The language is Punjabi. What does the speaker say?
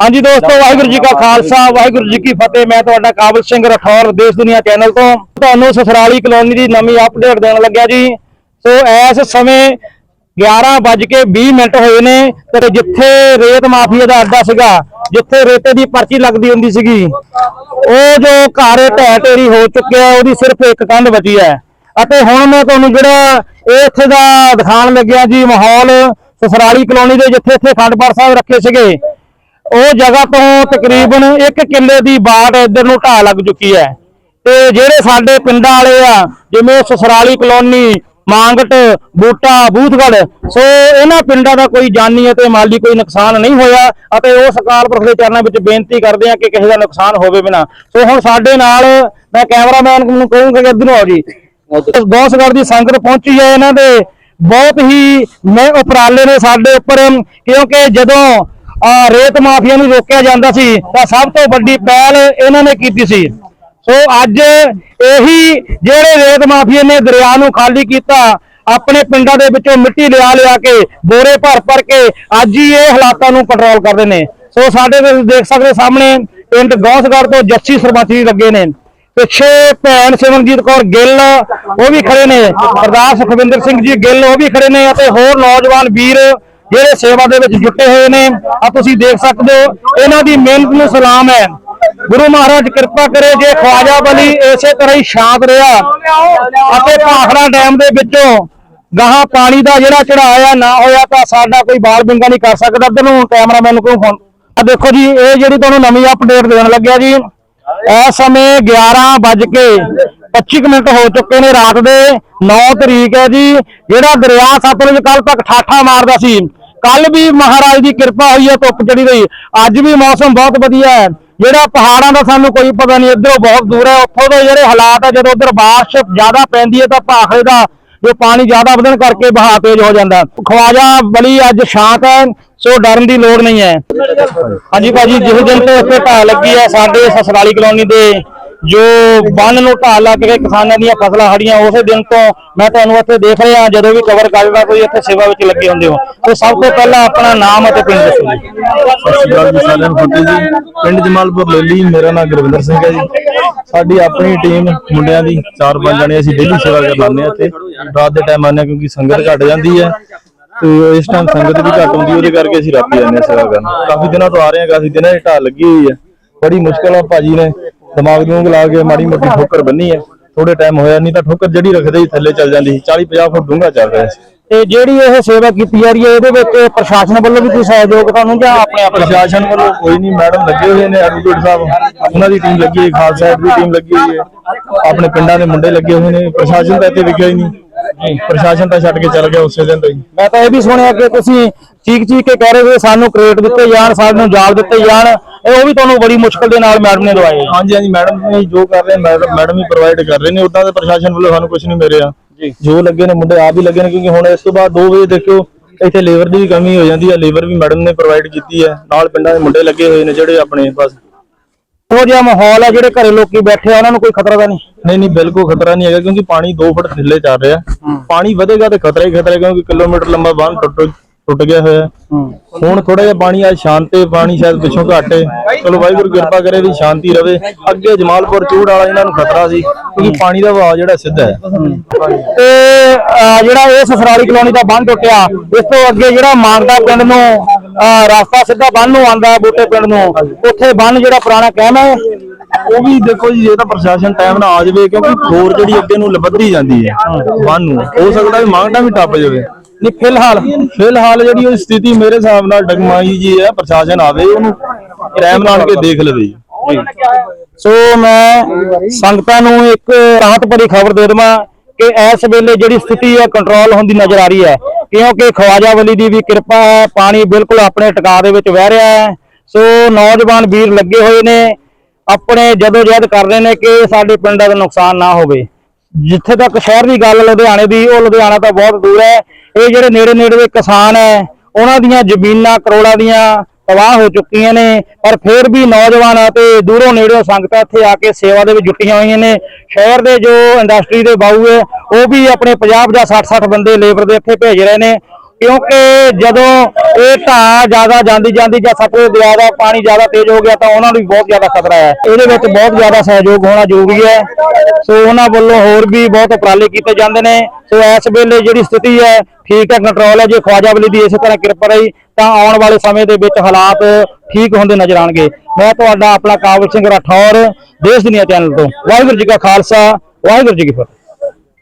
ਹਾਂਜੀ ਦੋਸਤੋ ਵਾਹਿਗੁਰੂ ਜੀ ਕਾ ਖਾਲਸਾ ਵਾਹਿਗੁਰੂ ਜੀ ਕੀ ਫਤਿਹ। ਮੈਂ ਤੁਹਾਡਾ ਕਾਬਲ ਸਿੰਘ ਰਠੌਰ ਦੇਸ਼ ਦੁਨੀਆ ਚੈਨਲ ਤੋਂ। ਤੁਹਾਨੂੰ ਸਸਰਾਲੀ ਕਲੋਨੀ ਦੀ ਨਵੀਂ ਅਪਡੇਟ ਦੇਣ ਲੱਗਿਆ ਜੀ। ਸੋ ਇਸ ਸਮੇਂ 11:20 ਮਿੰਟ ਹੋਏ ਨੇ ਤੇ ਜਿੱਥੇ ਰੇਤ ਮਾਫੀਆ ਦਾ ਅੱਡਾ ਸੀਗਾ ਜਿੱਥੇ ਰੇਤੇ ਦੀ ਪਰਚੀ ਲੱਗਦੀ ਹੁੰਦੀ ਸੀਗੀ ਉਹ ਜੋ ਘਰ ਢਹਿ ਢੇਰੀ ਹੋ ਚੁੱਕਿਆ ਉਹਦੀ ਸਿਰਫ ਇੱਕ ਕੰਧ ਬਚੀ ਹੈ। ਅਤੇ ਹੁਣ ਮੈਂ ਤੁਹਾਨੂੰ ਜਿਹੜਾ ਇੱਥੇ ਦਾ ਦਿਖਾਉਣ ਲੱਗਿਆ ਜੀ ਮਾਹੌਲ ਸਸਰਾਲੀ ਕਲੋਨੀ ਦੇ ਜਿੱਥੇ ਇੱਥੇ ਖੰਡਪਾਰ ਸਾਹਿਬ ਰੱਖੇ ਸੀਗੇ ਉਹ ਜਗ੍ਹਾ ਤੋਂ ਤਕਰੀਬਨ 1 ਕਿੱਲੇ ਦੀ ਬਾੜ ਇੱਧਰ ਨੂੰ ਢਾਹ ਲੱਗ ਚੁੱਕੀ ਹੈ। ਤੇ ਜਿਹੜੇ ਸਾਡੇ ਪਿੰਡਾਂ ਵਾਲੇ ਆ, ਜਿਵੇਂ ਸਸਰਾਲੀ ਕਲੋਨੀ, ਮਾਂਗਟ, ਬੂਟਾ ਬੂਥਗੜ ਸੋ ਇਹਨਾਂ ਪਿੰਡਾਂ ਦਾ ਕੋਈ ਜਾਨੀ ਅਤੇ ਮਾਲੀ ਕੋਈ ਨੁਕਸਾਨ ਨਹੀਂ ਹੋਇਆ ਅਤੇ ਉਸ ਅਕਾਲ ਪੁਰਖ ਦੇ ਚਰਨਾਂ ਵਿੱਚ ਬੇਨਤੀ ਕਰਦੇ ਆ ਕਿ ਕਿਸੇ ਦਾ ਨੁਕਸਾਨ ਹੋਵੇ ਬਿਨਾ। ਸੋ ਹੁਣ ਸਾਡੇ ਨਾਲ ਮੈਂ ਕੈਮਰਾਮੈਨ ਨੂੰ ਕਹੂੰਗਾ ਕਿ ਇੱਧਰ ਨੂੰ ਆਓ ਜੀ। ਗੌਸਗੜ ਦੀ ਸੰਗਤ ਪਹੁੰਚੀ ਹੈ ਇਹਨਾਂ ਦੇ। ਬਹੁਤ ਹੀ ਮੈਂ ਉਪਰਾਲੇ ਨੇ ਸਾਡੇ ਉੱਪਰ, ਕਿਉਂਕਿ ਜਦੋਂ ਅਹ, ਰੇਤ ਮਾਫੀਆ ਨੂੰ ਰੋਕਿਆ ਜਾਂਦਾ ਸੀ ਤਾਂ ਸਭ ਤੋਂ ਵੱਡੀ ਪਹਿਲ ਇਹਨਾਂ ਨੇ ਕੀਤੀ ਸੀ। ਸੋ ਅੱਜ ਇਹੀ ਜਿਹੜੇ ਰੇਤ ਮਾਫੀਏ ਨੇ ਦਰਿਆ ਨੂੰ ਖਾਲੀ ਕੀਤਾ ਆਪਣੇ ਪਿੰਡਾਂ ਦੇ ਵਿੱਚੋਂ ਮਿੱਟੀ ਲਿਆ ਲਿਆ ਕੇ ਬੋਰੇ ਭਰ ਭਰ ਕੇ ਅੱਜ ਹੀ ਇਹ ਹਾਲਾਤਾਂ ਨੂੰ ਕੰਟਰੋਲ ਕਰਦੇ ਨੇ। ਸੋ ਸਾਡੇ ਤੁਸੀਂ ਦੇਖ ਸਕਦੇ ਸਾਹਮਣੇ ਪਿੰਡ ਗੌਸਗੜ ਤੋਂ ਜੱਸੀ ਸਰਪੰਚੀ ਲੱਗੇ ਨੇ। ਪਿੱਛੇ ਭੈਣ ਸਿਮਰਨਜੀਤ ਕੌਰ ਗਿੱਲ ਉਹ ਵੀ ਖੜੇ ਨੇ। ਸਰਦਾਰ ਸੁਖਵਿੰਦਰ ਸਿੰਘ ਜੀ ਗਿੱਲ ਉਹ ਵੀ ਖੜੇ ਨੇ ਅਤੇ ਹੋਰ ਨੌਜਵਾਨ ਵੀਰ ਜਿਹੜੇ ਸੇਵਾ ਦੇ ਵਿੱਚ ਜੁਟੇ ਹੋਏ ਨੇ ਆ ਤੁਸੀਂ ਦੇਖ ਸਕਦੇ ਹੋ, ਇਹਨਾਂ ਦੀ ਮਿਹਨਤ ਨੂੰ ਸਲਾਮ ਹੈ। ਗੁਰੂ ਮਹਾਰਾਜ ਕਿਰਪਾ ਕਰੇ ਜੇ ਖਵਾਜਾ ਬਲੀ ਇਸੇ ਤਰ੍ਹਾਂ ਹੀ ਸ਼ਾਂਤ ਰਿਹਾ ਅਤੇ ਭਾਖੜਾ ਡੈਮ ਦੇ ਵਿੱਚੋਂ ਗਾਹਾਂ ਪਾਣੀ ਦਾ ਜਿਹੜਾ ਚੜਾਇਆ ਨਾ ਹੋਇਆ ਤਾਂ ਸਾਡਾ ਕੋਈ ਬਾਲ ਬਿੰਗਾ ਨਹੀਂ ਕਰ ਸਕਦਾ। ਇੱਧਰ ਨੂੰ ਕੈਮਰਾਮੈਨ ਨੂੰ ਫੋਨ ਆ ਦੇਖੋ ਜੀ, ਇਹ ਜਿਹੜੀ ਤੁਹਾਨੂੰ ਨਵੀਂ ਅਪਡੇਟ ਦੇਣ ਲੱਗਿਆ ਜੀ। ਇਸ ਸਮੇਂ 11 ਵੱਜ ਕੇ 25 ਮਿੰਟ ਹੋ ਚੁੱਕੇ ਨੇ ਰਾਤ ਦੇ 9 ਤਰੀਕ ਹੈ ਜੀ, ਜਿਹੜਾ ਦਰਿਆ ਸਤਲੁਜ ਕੱਲ ਤੱਕ ਠਾਠਾ ਮਾਰਦਾ ਸੀ। ਕੱਲ ਵੀ ਮਹਾਰਾਜ ਦੀ ਕਿਰਪਾ ਹੋਈ ਹੈ, ਧੁੱਪ ਚੜੀ ਰਹੀ ਅੱਜ ਵੀ ਮੌਸਮ ਬਹੁਤ ਵਧੀਆ ਹੈ। ਜਿਹੜਾ ਪਹਾੜਾਂ ਦਾ ਸਾਨੂੰ ਕੋਈ ਪਤਾ ਨਹੀਂ, ਇੱਧਰੋਂ ਬਹੁਤ ਦੂਰ ਹੈ। ਉੱਥੋਂ ਦੇ ਜਿਹੜੇ ਹਾਲਾਤ ਹੈ, ਜਦੋਂ ਉਧਰ ਬਾਰਿਸ਼ ਜ਼ਿਆਦਾ ਪੈਂਦੀ ਹੈ, ਤਾਂ ਭਾਖੜੇ ਦਾ ਜੋ ਪਾਣੀ ਜ਼ਿਆਦਾ ਵਧਣ ਕਰਕੇ ਬਹਾ ਤੇਜ਼ ਹੋ ਜਾਂਦਾ। ਖਵਾਜਾ ਬਲੀ ਅੱਜ ਸ਼ਾਂਤ ਹੈ, ਸੋ ਡਰਨ ਦੀ ਲੋੜ ਨਹੀਂ ਹੈ। ਹਾਂਜੀ ਭਾਜੀ ਜਿਸ ਦਿਨ ਤੋਂ ਇੱਥੇ ਢਾਹ ਲੱਗੀ ਹੈ, ਸਾਡੇ ਸਸਰਾਲੀ ਕਲੋਨੀ ਦੇ ਜੋ ਬੰਨ ਨੂੰ ਢਾਹ ਲੱਗ ਕੇ ਕਿਸਾਨਾਂ ਦੀਆਂ ਫਸਲਾਂ ਹੜੀਆਂ ਉਸੇ ਦਿਨ ਤੋਂ ਮੈਂ ਤੁਹਾਨੂੰ ਇੱਥੇ ਦੇਖ ਰਿਹਾ ਜਦੋਂ ਵੀ ਕਵਰ ਕਰਦਾ ਕੋਈ ਇੱਥੇ ਸੇਵਾ ਵਿੱਚ ਲੱਗੇ ਹੁੰਦੇ ਹੋ। ਤੇ ਸਭ ਤੋਂ ਪਹਿਲਾਂ ਆਪਣਾ ਨਾਮ ਅਤੇ ਪਿੰਡ ਦੱਸੋ ਸਤਿ ਸ਼੍ਰੀ ਅਕਾਲ ਜੀ ਸਾਰਿਆਂ ਨੂੰ, ਫਤਿਹ ਜੀ। ਪਿੰਡ ਜਮਾਲਪੁਰ ਲੇਲੀ ਮੇਰਾ ਨਾਮ ਗੁਰਵਿੰਦਰ ਸਿੰਘ ਹੈ ਜੀ। ਸਾਡੀ ਆਪਣੀ ਟੀਮ ਮੁੰਡਿਆਂ ਦੀ ਚਾਰ ਪੰਜ ਜਣੇ ਅਸੀਂ ਡੇਲੀ ਸੇਵਾ ਕਰ ਲਾਉਂਦੇ ਹਾਂ ਇੱਥੇ। ਰਾਤ ਦੇ ਟਾਈਮ ਆਉਂਦੇ ਹਾਂ ਕਿਉਂਕਿ ਸੰਗਤ ਘਟ ਜਾਂਦੀ ਹੈ। ਤੇ ਇਸ ਟਾਈਮ ਸੰਗਤ ਵੀ ਘੱਟ ਹੁੰਦੀ, ਉਹਦੇ ਕਰਕੇ ਅਸੀਂ ਰਾਤੀ ਆਉਂਦੇ ਹਾਂ ਸੇਵਾ ਕਰਨ। ਕਾਫੀ ਦਿਨਾਂ ਤੋਂ ਆ ਰਹੇ ਹਾਂ, ਕਾਫੀ ਦਿਨਾਂ ਦੀ ਢਾਲ ਲੱਗੀ ਹੋਈ ਹੈ। ਬੜੀ ਮੁਸ਼ਕਲ ਆ ਭਾਜੀ ਨੇ। ਦਿਮਾਗ ਨੂੰ ਲਾ ਕੇ ਮਾੜੀ ਮੋਟੀ ਠੋਕਰ ਬੰਨੀ ਹੈ। ਥੋੜੇ ਟਾਈਮ ਹੋਇਆ ਨਹੀਂ ਤਾਂ ਠੋਕਰ ਜਿਹੜੀ ਰੱਖਦੇ ਹੀ ਥੱਲੇ ਚੱਲ ਜਾਂਦੀ ਸੀ। 40 50 ਫੁੱਟ ਡੂੰਘਾ ਚੱਲ ਰਿਹਾ ਸੀ। ਤੇ ਜਿਹੜੀ ਇਹ ਸੇਵਾ ਕੀਤੀ ਜਾ ਰਹੀ ਹੈ ਇਹਦੇ ਵਿੱਚ ਪ੍ਰਸ਼ਾਸਨ ਵੱਲੋਂ ਵੀ ਕੋਈ ਸਹਿਯੋਗ ਤੁਹਾਨੂੰ ਜਾਂ ਆਪਣੇ ਆਪ? ਪ੍ਰਸ਼ਾਸਨ ਵੱਲੋਂ ਕੋਈ ਨਹੀਂ ਮੈਡਮ ਲੱਗੇ ਹੋਏ ਨੇ ਐਡਵੋਕੇਟ ਸਾਹਿਬ। ਉਹਨਾਂ ਦੀ ਟੀਮ ਲੱਗੀ ਹੈ ਖਾਲਸਾ ਏਡ ਦੀ ਟੀਮ ਲੱਗੀ ਹੋਈ ਹੈ। ਆਪਣੇ ਪਿੰਡਾਂ ਦੇ ਮੁੰਡੇ ਲੱਗੇ ਹੋਏ ਨੇ। ਪ੍ਰਸ਼ਾਸਨ ਤਾਂ ਇੱਥੇ ਵਿਖਿਆ ਹੀ ਨਹੀਂ। ਪ੍ਰਸ਼ਾਸਨ ਤਾਂ ਛੱਡ ਕੇ ਚੱਲ ਗਿਆ ਉਸੇ ਦਿਨ ਤੋਂ ਹੀ। ਮੈਂ ਤਾਂ ਇਹ ਵੀ ਸੁਣਿਆ ਕਿ ਤੁਸੀਂ ਚੀਕ ਚੀਕ ਕੇ ਕਹਿ ਰਹੇ ਸੀ ਸਾਨੂੰ ਕ੍ਰੇਟ ਦਿੱਤੇ ਜਾਣ ਸਾਨੂੰ ਜਾਲ ਦਿੱਤੇ ਜਾਣ। ਇਹ ਉਹ ਵੀ ਤੁਹਾਨੂੰ ਬੜੀ ਮੁਸ਼ਕਲ ਦੇ ਨਾਲ ਮੈਡਮ ਨੇ ਦਵਾਏ ਆ। ਹਾਂਜੀ ਹਾਂਜੀ ਮੈਡਮ ਨੇ ਜੋ ਕਰ ਰਹੇ ਮੈਡਮ ਮੈਡਮ ਹੀ ਪ੍ਰੋਵਾਈਡ ਕਰ ਰਹੇ ਨੇ ਉਦਾਂ ਦੇ ਪ੍ਰਸ਼ਾਸਨ ਵੱਲੋਂ ਸਾਨੂੰ ਕੁਝ ਨਹੀਂ ਮਿਲਿਆ। ਜੀ। ਜੋ ਲੱਗੇ ਨੇ ਮੁੰਡੇ ਆਪ ਹੀ ਲੱਗੇ ਨੇ ਕਿਉਂਕਿ ਹੁਣ ਇਸ ਤੋਂ ਬਾਅਦ 2 ਵਜੇ ਦੇਖਿਓ ਇੱਥੇ ਲੇਬਰ ਦੀ ਵੀ ਕਮੀ ਹੋ ਜਾਂਦੀ ਹੈ ਲੇਬਰ ਵੀ ਮੈਡਮ ਨੇ ਪ੍ਰੋਵਾਈਡ ਕੀਤੀ ਹੈ। ਨਾਲ ਪਿੰਡਾਂ ਦੇ ਮੁੰਡੇ ਲੱਗੇ ਹੋਏ ਨੇ ਜਿਹੜੇ ਆਪਣੇ ਬਸ। ਉਹ ਜਿਹਾ ਮਾਹੌਲ ਹੈ ਜਿਹੜੇ ਘਰੇ ਲੋਕੀ ਬੈਠੇ ਆ ਉਹਨਾਂ ਨੂੰ ਕੋਈ ਖਤਰਾ ਤਾਂ ਨਹੀਂ? ਨਹੀਂ ਨਹੀਂ ਬਿਲਕੁਲ ਖਤਰਾ ਨਹੀਂ ਹੈਗਾ ਕਿਉਂਕਿ ਪਾਣੀ 2 ਫੁੱਟ ਥੱਲੇ ਚੱਲ ਰਿਹਾ। ਪਾਣੀ ਵਧੇਗਾ ਤੇ ਖਤਰਾ ਹੀ ਖਤਰਾ ਹੈ ਕਿਉਂਕਿ ਕਿਲੋਮੀਟਰ ਲੰਬਾ ਬੰਨ ਟੁੱਟ ਟੁੱਟ ਗਿਆ ਹੋਇਆ। ਹੁਣ ਥੋੜਾ ਜਿਹਾ ਪਾਣੀ ਆ ਸ਼ਾਂਤ ਪਾਣੀ ਸ਼ਾਇਦ ਪਿੱਛੋਂ ਘੱਟ ਚਲੋ ਵਾਹਿਗੁਰੂ ਕਿਰਪਾ ਕਰੇ ਵੀ ਸ਼ਾਂਤੀ ਰਵੇ। ਅੱਗੇ ਜਮਾਲਪੁਰ ਚੂੜ ਵਾਲਾ ਇਹਨਾਂ ਨੂੰ ਖਤਰਾ ਸੀ ਕਿਉਂਕਿ ਪਾਣੀ ਦਾ ਵਹਾਅ ਜਿਹੜਾ ਸਿੱਧਾ ਹੈ। ਤੇ ਜਿਹੜਾ ਇਹ ਸਸਰਾਲੀ ਕਲੋਨੀ ਦਾ ਬੰਨ ਟੁੱਟਿਆ ਇਸ ਤੋਂ ਅੱਗੇ ਜਿਹੜਾ ਮਾਨਦਾ ਪਿੰਡ ਨੂੰ ਰਸਤਾ ਸਿੱਧਾ ਬੰਨ ਨੂੰ ਆਂਦਾ ਬੂਟੇ ਪਿੰਡ ਨੂੰ ਉੱਥੇ ਬੰਨ ਜਿਹੜਾ ਪੁਰਾਣਾ ਕਹਿਮਾ ਹੈ ਉਹ ਵੀ ਦੇਖੋ ਜੀ ਇਹ ਤਾਂ ਪ੍ਰਸ਼ਾਸਨ ਟਾਈਮ ਨਾਲ ਆ ਜਾਵੇ ਕਿਉਂਕਿ ਖੋਰ ਜਿਹੜੀ ਅੱਗੇ ਨੂੰ ਲੱਭਦੀ ਜਾਂਦੀ ਹੈ ਬੰਨ ਨੂੰ। ਹੋ ਸਕਦਾ ਵੀ ਮੰਗਟਾ ਵੀ ਟੱਪ ਜਾਵੇ। ਨਹੀਂ ਫਿਲਹਾਲ ਫਿਲਹਾਲ ਜਿਹੜੀ ਉਹ ਸਥਿਤੀ ਮੇਰੇ ਹਿਸਾਬ ਨਾਲ ਡਗਮਾਈ ਜੀ ਹੈ ਪ੍ਰਸ਼ਾਸਨ ਆਵੇ ਉਹਨੂੰ ਟਾਈਮ ਨਾਲ ਕੇ ਦੇਖ ਲਵੇ ਸੋ ਮੈਂ ਸੰਗਤਾਂ ਨੂੰ ਇੱਕ ਰਾਹਤ ਭਰੀ ਖਬਰ ਦੇ ਦੇਵਾਂ ਕਿ ਇਸ ਵੇਲੇ ਜਿਹੜੀ ਸਥਿਤੀ ਹੈ ਕੰਟਰੋਲ ਹੁੰਦੀ ਨਜ਼ਰ ਆ ਰਹੀ ਹੈ। ਕਿਉਂਕਿ ਖਵਾਜਾ ਵਲੀ ਦੀ ਵੀ ਕਿਰਪਾ ਹੈ ਪਾਣੀ ਬਿਲਕੁਲ ਆਪਣੇ ਟਿਕਾ ਦੇ ਵਿੱਚ ਵਹਿ ਰਿਹਾ ਹੈ। ਸੋ ਨੌਜਵਾਨ ਵੀਰ ਲੱਗੇ ਹੋਏ ਨੇ ਆਪਣੇ ਜਦੋਜਹਿਦ ਕਰ ਰਹੇ ਨੇ ਕਿ ਸਾਡੇ ਪਿੰਡਾਂ ਦਾ ਨੁਕਸਾਨ ਨਾ ਹੋਵੇ। ਜਿੱਥੇ ਤੱਕ ਸ਼ਹਿਰ ਦੀ ਗੱਲ, ਲੁਧਿਆਣੇ ਦੀ, ਉਹ ਲੁਧਿਆਣਾ ਤਾਂ ਬਹੁਤ ਦੂਰ ਹੈ। ਇਹ ਜਿਹੜੇ ਨੇੜੇ ਨੇੜੇ ਦੇ ਕਿਸਾਨ ਹੈ, ਉਹਨਾਂ ਦੀਆਂ ਜ਼ਮੀਨਾਂ ਕਰੋੜਾਂ ਦੀਆਂ ਤਬਾਹ ਹੋ ਚੁੱਕੀਆਂ ਨੇ, ਪਰ ਫਿਰ ਵੀ ਨੌਜਵਾਨ ਅਤੇ ਦੂਰੋਂ ਨੇੜਿਓਂ ਸੰਗਤਾਂ ਇੱਥੇ ਆ ਕੇ ਸੇਵਾ ਦੇ ਵਿੱਚ ਜੁਟੀਆਂ ਹੋਈਆਂ ਨੇ। ਸ਼ਹਿਰ ਦੇ ਜੋ ਇੰਡਸਟਰੀ ਦੇ ਬਾਊ ਹੈ, ਉਹ ਵੀ ਆਪਣੇ 50 ਜਾਂ 60 60 ਬੰਦੇ ਲੇਬਰ ਦੇ ਇੱਥੇ ਭੇਜ ਰਹੇ ਨੇ। ਕਿਉਂਕਿ ਜਦੋਂ ਇਹ ਢਾਹ ਜ਼ਿਆਦਾ ਜਾਂਦੀ ਜਾਂਦੀ ਜਾਂ ਸਤਲੁਜ ਦਰਿਆ ਦਾ ਪਾਣੀ ਜ਼ਿਆਦਾ ਤੇਜ਼ ਹੋ ਗਿਆ ਤਾਂ ਉਹਨਾਂ ਨੂੰ ਵੀ ਬਹੁਤ ਜ਼ਿਆਦਾ ਖਤਰਾ ਹੈ। ਇਹਦੇ ਵਿੱਚ ਬਹੁਤ ਜ਼ਿਆਦਾ ਸਹਿਯੋਗ ਹੋਣਾ ਜ਼ਰੂਰੀ ਹੈ। ਸੋ ਉਹਨਾਂ ਵੱਲੋਂ ਹੋਰ ਵੀ ਬਹੁਤ ਉਪਰਾਲੇ ਕੀਤੇ ਜਾਂਦੇ ਨੇ। ਸੋ ਇਸ ਵੇਲੇ ਜਿਹੜੀ ਸਥਿਤੀ ਹੈ, ਠੀਕ ਹੈ ਕੰਟਰੋਲ ਹੈ, ਜੇ ਖਵਾਜਾ ਬਲੀ ਦੀ ਇਸੇ ਤਰ੍ਹਾਂ ਕਿਰਪਾ ਰਹੀ, ਤਾਂ ਆਉਣ ਵਾਲੇ ਸਮੇਂ ਦੇ ਵਿੱਚ ਹਾਲਾਤ ਠੀਕ ਹੁੰਦੇ ਨਜ਼ਰ ਆਣਗੇ ਮੈਂ ਤੁਹਾਡਾ ਆਪਣਾ ਕਾਬਲ ਸਿੰਘ ਰਾਠੌਰ, ਦੇਸ਼ ਦੁਨੀਆ ਚੈਨਲ ਤੋਂ। ਵਾਹਿਗੁਰੂ ਜੀ ਕਾ ਖਾਲਸਾ, ਵਾਹਿਗੁਰੂ ਜੀ ਕੀ ਫਤਿਹ।